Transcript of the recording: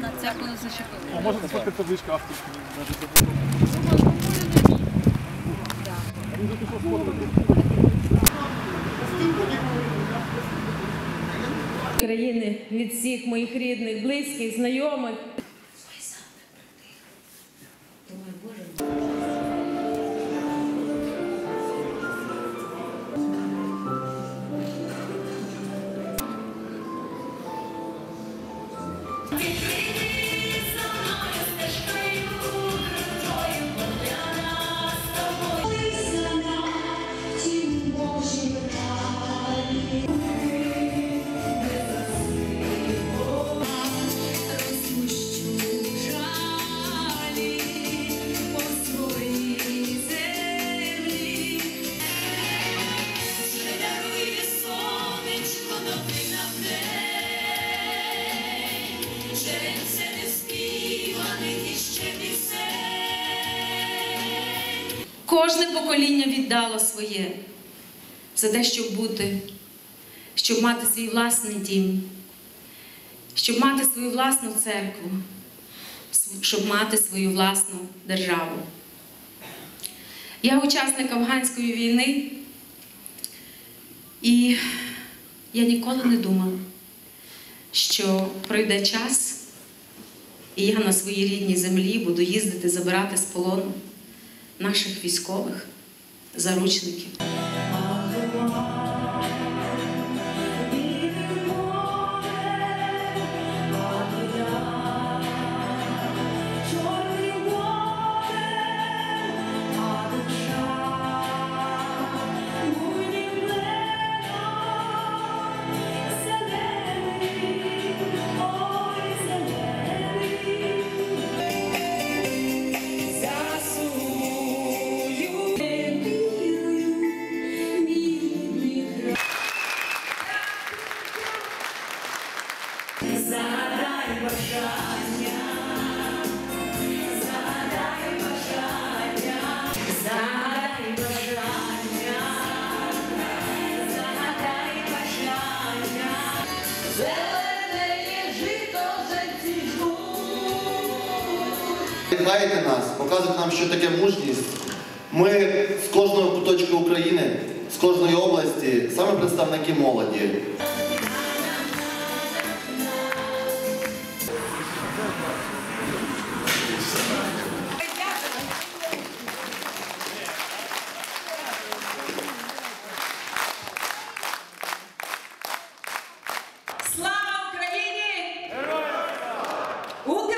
на цяку не зачепили. А можна це табличка авторська. Він же пішов сфоткати. країни від всіх моїх рідних, близьких, знайомих. Кожне покоління віддало своє за те, щоб бути, щоб мати свій власний дім, щоб мати свою власну церкву, щоб мати свою власну державу. Я учасник афганської війни, і я ніколи не думала, що пройде час, і я на своїй рідній землі буду їздити забирати з полону наших військових заручників. Граєте нас, показуєте нам, що таке мужність. Ми з кожного куточка України, з кожної області, саме представники молоді. 5대